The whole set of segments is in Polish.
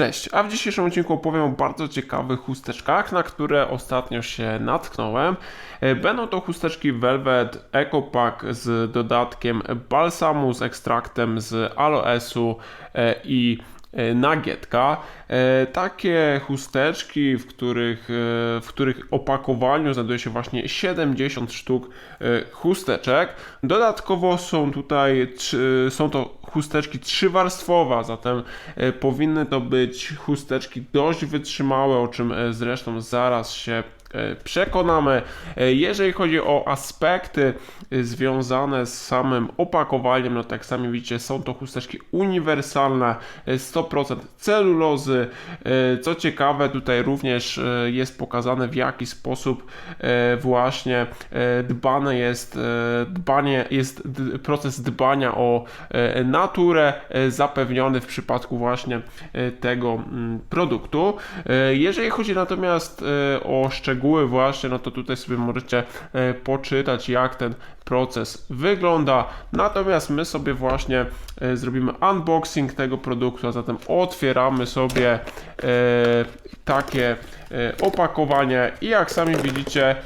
Cześć, a w dzisiejszym odcinku opowiem o bardzo ciekawych chusteczkach, na które ostatnio się natknąłem. E, Będą to chusteczki Velvet Eco Pack z dodatkiem balsamu, z ekstraktem z aloesu e, i e, nagietka. Takie chusteczki, w których, w których opakowaniu znajduje się właśnie 70 sztuk chusteczek. Dodatkowo są tutaj, są to chusteczki trzywarstwowe, a zatem e, powinny to być chusteczki dość wytrzymałe, o czym e, zresztą zaraz się e, przekonamy. Jeżeli chodzi o aspekty związane z samym opakowaniem, no tak sami widzicie, są to chusteczki uniwersalne, e, 100% celulozy. Co ciekawe, tutaj również jest pokazane w jaki sposób właśnie dbane jest dbanie, jest proces dbania o e, naturę e, zapewniony w przypadku właśnie e, tego mm, produktu. E, Jeżeli chodzi natomiast o szczegóły właśnie, no to tutaj sobie możecie poczytać jak ten proces wygląda. Natomiast my sobie właśnie zrobimy unboxing tego produktu, a zatem otwieramy sobie takie opakowanie i jak sami widzicie,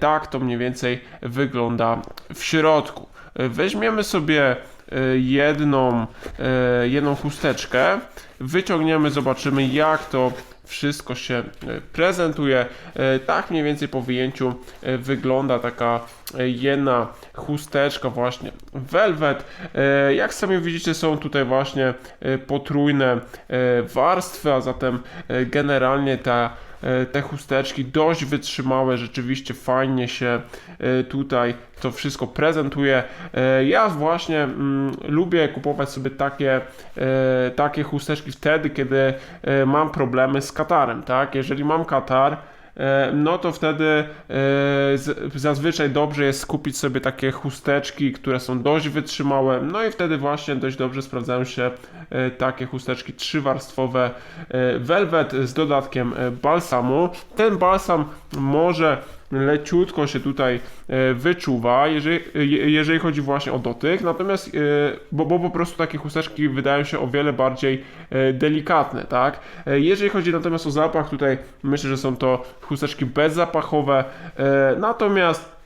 tak to mniej więcej wygląda w środku. Weźmiemy sobie jedną, e, jedną chusteczkę, wyciągniemy, zobaczymy jak to wszystko się e, prezentuje. E, Tak mniej więcej po wyjęciu e, wygląda taka e, jedna chusteczka właśnie velvet. E, Jak sami widzicie są tutaj właśnie e, potrójne e, warstwy, a zatem generalnie ta te chusteczki dość wytrzymałe, rzeczywiście fajnie się tutaj to wszystko prezentuje. Ja właśnie mm, lubię kupować sobie takie, takie chusteczki wtedy, kiedy mam problemy z katarem, tak? Jeżeli mam katar, no to wtedy e, zazwyczaj dobrze jest kupić sobie takie chusteczki, które są dość wytrzymałe, no i wtedy właśnie dość dobrze sprawdzają się e, takie chusteczki trzywarstwowe e, velvet z dodatkiem e, balsamu. Ten balsam może leciutko się tutaj e, wyczuwa, jeżeli, je- jeżeli chodzi właśnie o dotyk, natomiast, e, bo, bo po prostu takie chusteczki wydają się o wiele bardziej e, delikatne, tak? Jeżeli chodzi natomiast o zapach, tutaj myślę, że są to chusteczki bezzapachowe, natomiast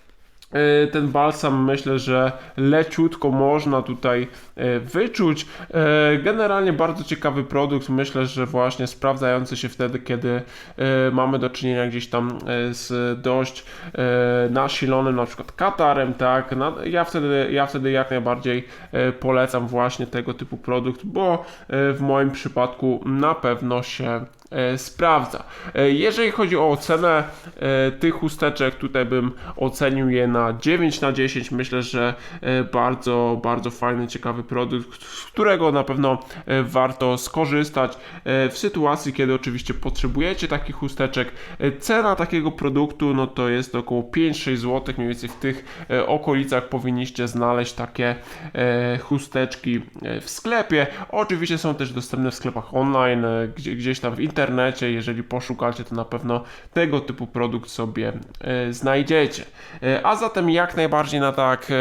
ten balsam myślę, że leciutko można tutaj e, wyczuć. E, Generalnie bardzo ciekawy produkt, myślę, że właśnie sprawdzający się wtedy, kiedy e, mamy do czynienia gdzieś tam e, z dość e, nasilonym na przykład katarem, tak. Ja wtedy, ja wtedy jak najbardziej e, polecam właśnie tego typu produkt, bo e, w moim przypadku na pewno się e, sprawdza. E, Jeżeli chodzi o ocenę e, tych chusteczek, tutaj bym ocenił je na 9 na 10. Myślę, że e, bardzo, bardzo fajny, ciekawy produkt, z którego na pewno e, warto skorzystać e, w sytuacji, kiedy oczywiście potrzebujecie takich chusteczek. Cena takiego produktu no to jest około 5-6 zł, mniej więcej w tych okolicach powinniście znaleźć takie chusteczki w sklepie. Oczywiście są też dostępne w sklepach online, gdzie, gdzieś tam w internecie. Jeżeli poszukacie, to na pewno tego typu produkt sobie znajdziecie. A zatem jak najbardziej na tak e,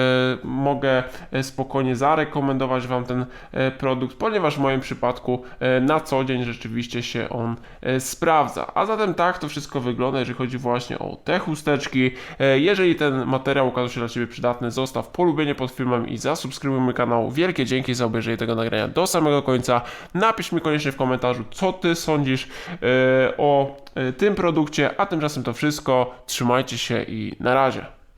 mogę e, spokojnie zarekomendować Wam ten e, produkt, ponieważ w moim przypadku na co dzień rzeczywiście się on sprawdza. A zatem tak to wszystko wygląda, jeżeli chodzi właśnie o te chusteczki. Jeżeli ten materiał okazał się dla Ciebie przydatny, zostaw polubienie pod filmem i zasubskrybuj mój kanał. Wielkie dzięki za obejrzenie tego nagrania do samego końca. Napisz mi koniecznie w komentarzu, co Ty sądzisz o tym produkcie, a tymczasem to wszystko. Trzymajcie się i na razie.